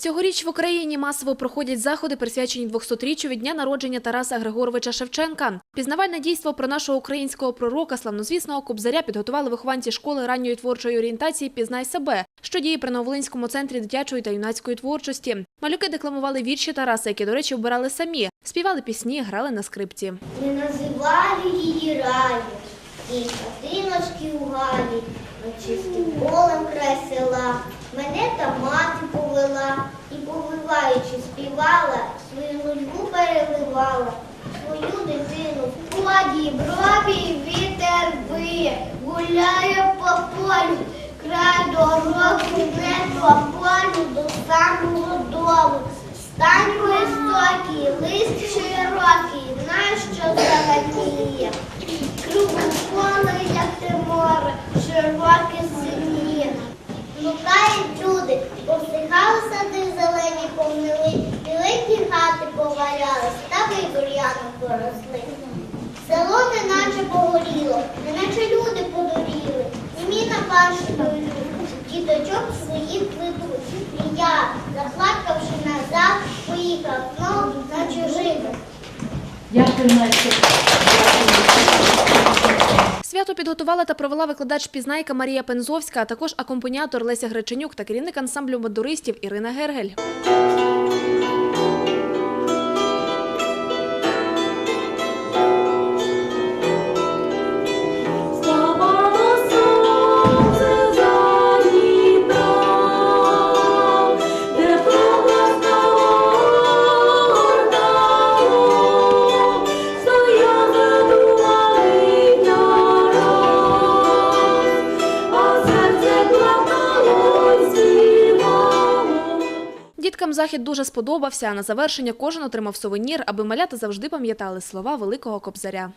Цьогоріч в Україні масово проходять заходи, присвячені 200-річчю від дня народження Тараса Григоровича Шевченка. Пізнавальне дійство про нашого українського пророка, славнозвісного Кобзаря, підготували вихованці школи ранньої творчої орієнтації «Пізнай себе», що діє при Новолинському центрі дитячої та юнацької творчості. Малюки декламували вірші Тараса, які, до речі, обирали самі, співали пісні, грали на скрипці. Не називали її раї, і хатиночки у галі, над полем повиваючи свою нудьбу переливала, свою дитину в поді, брові вітер виє, гуляє по полю, край дороги не по полю до самого дому. Стань високий, лист широкий, нащо загатіє? Кругом поле, як те море, широке поросли. Село неначе погоріло, неначе люди подуріли, і мій на паші дойдуть, діточок своїх ведуть. І я, заплакавши назад, поїхав знов на чужину. Дякую, Настя. Свято підготувала та провела викладач пізнайка Марія Пензовська, а також акомпаніатор Леся Греченюк та керівник ансамблю мадуристів Ірина Гергель. Діткам захід дуже сподобався. а На завершення кожен отримав сувенір, аби малята завжди пам'ятали слова великого кобзаря.